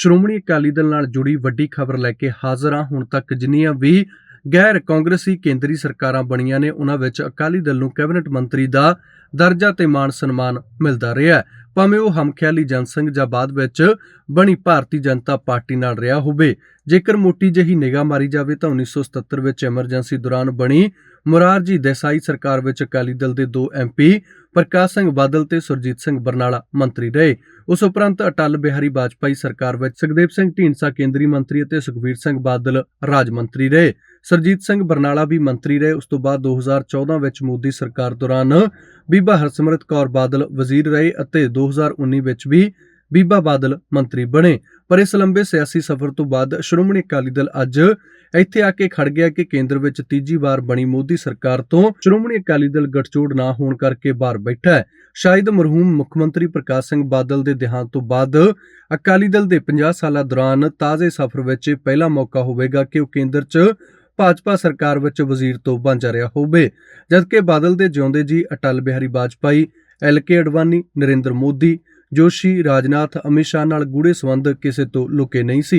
ਸ਼੍ਰੋਮਣੀ ਅਕਾਲੀ ਦਲ ਨਾਲ ਜੁੜੀ ਵੱਡੀ ਖਬਰ ਲੈ ਕੇ ਹਾਜ਼ਰ ਹਾਂ। ਹੁਣ ਤੱਕ ਜਿੰਨੀਆਂ ਵੀ ਗੈਰ ਕਾਂਗਰਸੀ ਕੇਂਦਰੀ ਸਰਕਾਰਾਂ ਬਣੀਆਂ ਨੇ, ਉਹਨਾਂ ਵਿੱਚ ਅਕਾਲੀ ਦਲ ਨੂੰ ਕੈਬਨਿਟ ਮੰਤਰੀ ਦਾ ਦਰਜਾ ਤੇ ਮਾਣ ਸਨਮਾਨ ਮਿਲਦਾ ਰਿਹਾ ਭਾਵੇਂ ਉਹ ਹਮਖਿਆਲੀ ਜਨਸੰਘ ਜਾਂ ਬਾਅਦ ਵਿੱਚ ਬਣੀ ਭਾਰਤੀ ਜਨਤਾ ਪਾਰਟੀ ਨਾਲ ਰਿਹਾ ਹੋਵੇ, ਜੇਕਰ ਮੋਟੀ ਜਿਹੀ ਨਿਗਾਹ ਮਾਰੀ ਜਾਵੇ ਤਾਂ 1977 ਵਿੱਚ ਐਮਰਜੈਂਸੀ ਦੌਰਾਨ ਬਣੀ ਮੁਰਾਰਜੀ ਦੇਸਾਈ ਸਰਕਾਰ ਵਿੱਚ ਅਕਾਲੀ ਦਲ ਦੇ ਦੋ ਐਮਪੀ ਪ੍ਰਕਾਸ਼ ਸਿੰਘ ਬਾਦਲ ਤੇ ਸੁਰਜੀਤ ਸਿੰਘ ਬਰਨਾਲਾ ਮੰਤਰੀ ਰਹੇ। ਉਸ ਉਪਰੰਤ ਅਟਲ ਬਿਹਾਰੀ ਵਾਜਪਾਈ ਸਰਕਾਰ ਵਿੱਚ ਸੁਖਦੇਵ ਸਿੰਘ ਢੀਂਡਸਾ ਕੇਂਦਰੀ ਮੰਤਰੀ ਅਤੇ ਸੁਖਬੀਰ ਸਿੰਘ ਬਾਦਲ ਰਾਜ ਮੰਤਰੀ ਰਹੇ। ਸਰਜੀਤ ਸਿੰਘ ਬਰਨਾਲਾ ਵੀ ਮੰਤਰੀ ਰਹੇ। ਉਸ ਤੋਂ ਬਾਅਦ 2014 ਵਿੱਚ ਮੋਦੀ ਸਰਕਾਰ ਦੌਰਾਨ ਬੀਬਾ ਹਰਸਿਮਰਤ ਕੌਰ ਬਾਦਲ ਵਜ਼ੀਰ ਰਹੇ ਅਤੇ 2019 ਵਿੱਚ ਵੀ ਬੀਬਾ ਬਾਦਲ ਮੰਤਰੀ ਬਣੇ। ਪਰ ਇਸ ਲੰਬੇ ਸਿਆਸੀ ਸਫ਼ਰ ਤੋਂ ਬਾਅਦ ਸ਼੍ਰੋਮਣੀ ਅਕਾਲੀ ਦਲ ਅੱਜ ਇੱਥੇ ਆ ਕੇ ਖੜ ਗਿਆ ਕਿ ਕੇਂਦਰ ਵਿੱਚ ਤੀਜੀ ਵਾਰ ਬਣੀ ਮੋਦੀ ਸਰਕਾਰ ਤੋਂ ਸ਼੍ਰੋਮਣੀ ਅਕਾਲੀ ਦਲ ਗੱਠਜੋੜ ਨਾ ਹੋਣ ਕਰਕੇ ਬਾਹਰ ਬੈਠਾ ਹੈ। ਸ਼ਾਇਦ ਮਰਹੂਮ ਮੁੱਖ ਮੰਤਰੀ ਪ੍ਰਕਾਸ਼ ਸਿੰਘ ਬਾਦਲ ਦੇ ਦੇਹਾਂਤ ਤੋਂ ਬਾਅਦ ਅਕਾਲੀ ਦਲ ਦੇ 50 ਸਾਲਾਂ ਦੌਰਾਨ ਤਾਜ਼ੇ ਸਫ਼ਰ ਵਿੱਚ ਪਹਿਲਾ ਮੌਕਾ ਹੋਵੇਗਾ ਕਿ ਉਹ ਕੇਂਦਰ 'ਚ ਭਾਜਪਾ ਸਰਕਾਰ ਵਿੱਚ ਵਜ਼ੀਰ ਤੋਂ ਵਾਂਝਾ ਰਿਹਾ ਹੋਵੇ। ਜਦਕਿ ਬਾਦਲ ਦੇ ਜਿਉਂਦੇ ਜੀ ਅਟਲ ਬਿਹਾਰੀ ਵਾਜਪਾਈ ਐਲ ਕੇ ਅਡਵਾਨੀ, ਨਰਿੰਦਰ ਮੋਦੀ, ਜੋਸ਼ੀ ਰਾਜਨਾਥ ਅਮਿਤ ਸ਼ਾਹ ਨਾਲ ਗੂੜੇ ਸਬੰਧ ਕਿਸੇ ਤੋਂ ਲੁਕੇ ਨਹੀਂ ਸੀ।